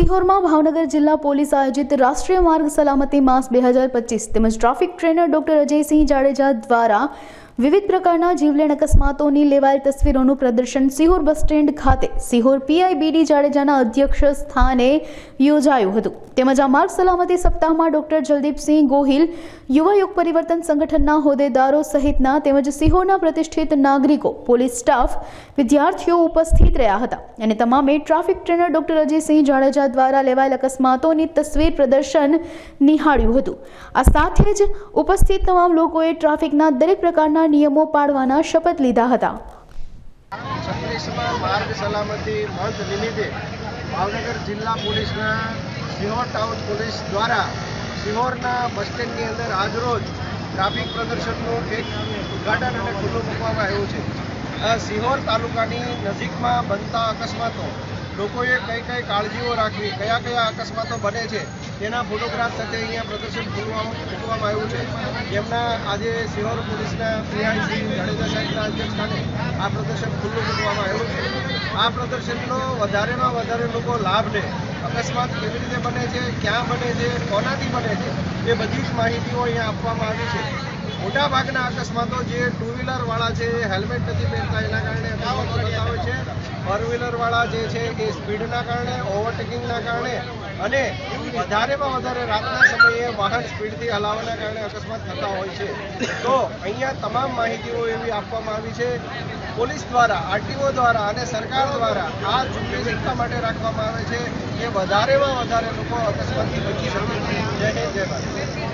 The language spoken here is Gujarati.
સિહોરમાં ભાવનગર જિલ્લા પોલીસ આયોજિત રાષ્ટ્રીય માર્ગ સલામતી માસ બે હજાર પચીસ તેમજ traffic trainer doctor Ajaysinh Jadeja દ્વારા વિવિધ પ્રકારના જીવલેણ અકસ્માતોની લેવાયેલ તસવીરોનું પ્રદર્શન સિહોર બસ સ્ટેન્ડ ખાતે સિહોર પીઆઈબીડી જાડેજાના અધ્યક્ષ સ્થાને યોજાયું હતું. તેમજ આ માર્ગ સલામતી સપ્તાહમાં ડોક્ટર જલદીપસિંહ ગોહિલ, યુવા યુગ પરિવર્તન સંગઠનના હોદ્દેદારો સહિતના તેમજ સિહોરના પ્રતિષ્ઠિત નાગરિકો, પોલીસ સ્ટાફ, વિદ્યાર્થીઓ ઉપસ્થિત રહ્યા હતા. અને તમામે traffic trainer doctor Ajaysinh Jadeja દ્વારા લેવાયેલ અકસ્માતોની તસવીર પ્રદર્શન નિહાળ્યું હતું. આ સાથે જ ઉપસ્થિત તમામ લોકોએ ટ્રાફિકના દરેક પ્રકારના નિયમો પાળવાના શપથ લીધા હતા. માર્ગ સલામતી મંથ ભાવનગર જિલ્લા પોલીસના સિહોર ટાઉન પોલીસ દ્વારા સિહોરના બસ સ્ટેન્ડની અંદર આજરોજ ટ્રાફિક પ્રદર્શનનું એક ઉદ્ઘાટન અને ખુલ્લું મૂકવામાં આવ્યું છે. સિહોર તાલુકાની નજીકમાં બનતા અકસ્માતો લોકોએ કઈ કઈ કાળજીઓ રાખવી, કયા કયા અકસ્માતો બને છે, તેના ફોટોગ્રાફ સાથે અહીંયા પ્રદર્શન મૂકવામાં આવ્યું છે. જેમના આજે સિહોર પોલીસના પીઆઈ જાડેજા સાહેબના અધ્યક્ષસ્થાને આ પ્રદર્શન ખુલ્લું મૂકવામાં આવ્યું છે. આ પ્રદર્શનનો વધારેમાં વધારે લોકો લાભ લે અકસ્માત કેવી રીતે બને છે, ક્યાં બને છે, કોનાથી બને છે, એ બધી જ માહિતીઓ અહીંયા આપવામાં આવી છે. મોટાભાગના અકસ્માતો જે ટુ વ્હીલરવાળા છે, હેલ્મેટ નથી પહેરતા, એના કારણે અકસ્માતો ફોર વ્હીલરવાળા જે છે એ સ્પીડના કારણે ઓવરટેકિંગના કારણે અને વધારેમાં વધારે રાતના સમયે વાહન સ્પીડથી હલાવવાના કારણે અકસ્માત થતા હોય છે. તો અહીંયા તમામ માહિતીઓ એવી આપવામાં આવી છે. પોલીસ દ્વારા, આરટીઓ દ્વારા અને સરકાર દ્વારા આ ચૂંટણી એટલા માટે રાખવામાં આવે છે કે વધારેમાં વધારે લોકો અકસ્માતથી બચી શકે. જય હિન્દ, જય ભારત.